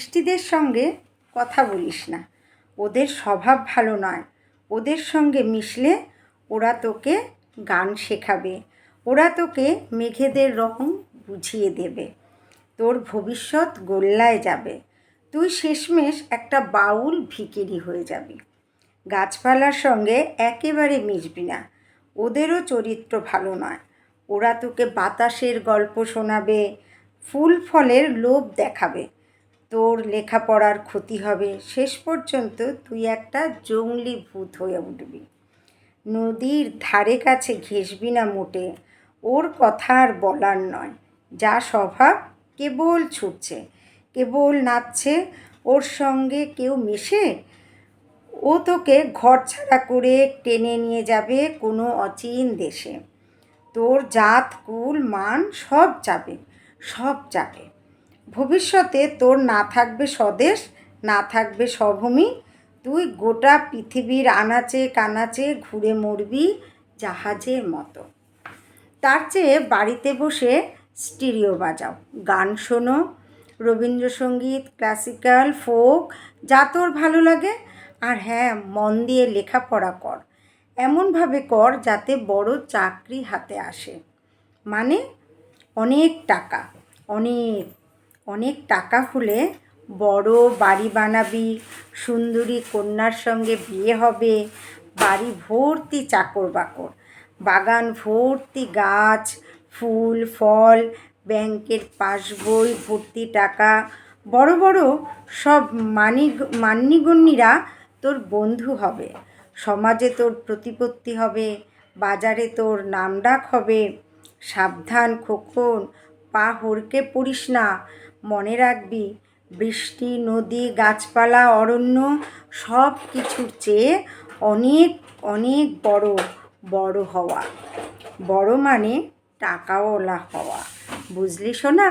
মিষ্টিদের সঙ্গে কথা বলিস না। ওদের স্বভাব ভালো নয়। ওদের সঙ্গে মিশলে ওরা তোকে গান শেখাবে। ওরা তোকে মেঘেদের রং বুঝিয়ে দেবে। তোর ভবিষ্যৎ গোল্লায় যাবে। তুই শেষমেশ একটা বাউল ভিকিরি হয়ে যাবি। গাছপালার সঙ্গে একেবারে মিশবি না। ওদেরও চরিত্র ভালো নয়। ওরা তোকে বাতাসের গল্প শোনাবে, ফুল ফলের লোভ দেখাবে। তোর লেখাপড়ার ক্ষতি হবে। শেষ পর্যন্ত তুই একটা জঙ্গলি ভূত হয়ে উঠবি। নদীর ধারে কাছে ঘেসবি না মোটে। ওর কথা আর বলার নয়। যা স্বভাব, কেবল ছুটছে। কেবল নাচছে। ওর সঙ্গে কেউ মেশে? ও তোকে ঘর ছাড়া করে টেনে নিয়ে যাবে কোনো অচিন দেশে। তোর জাত, কুল, মান সব যাবে সব যাবে। ভবিষ্যতে তোর না থাকবে স্বদেশ, না থাকবে স্বভূমি। তুই গোটা পৃথিবীর আনাচে কানাচে ঘুরে মরবি জাহাজের মতো। তার চেয়ে বাড়িতে বসে স্টিরিও বাজাও, গান শোনো, রবীন্দ্রসঙ্গীত, ক্লাসিক্যাল, ফোক, যা তোর ভালো লাগে। আর হ্যাঁ মন দিয়ে লেখাপড়া কর, এমনভাবে কর যাতে বড় চাকরি হাতে আসে। মানে অনেক টাকা, অনেক অনেক টাকা হলে বড় বাড়ি বানাবি, সুন্দরী কন্যার সঙ্গে বিয়ে হবে, বাড়ি ভর্তি চাকর বাকর, বাগান ভর্তি গাছ, ফুল, ফল, ব্যাংকের পাসবই, ভর্তি টাকা, বড় বড় সব মানি, মান্যিগণ্যিরা তোর বন্ধু হবে, সমাজে তোর প্রতিপত্তি হবে, বাজারে তোর নামডাক হবে, সাবধান খোকন পা হড়কে পড়িস না, মনে রাখবি। বৃষ্টি, নদী, গাছপালা, অরণ্য সব কিছুর চেয়ে অনেক অনেক বড় বড় হওয়া। বড় মানে টাকাওয়ালা হওয়া। বুঝলি শোনা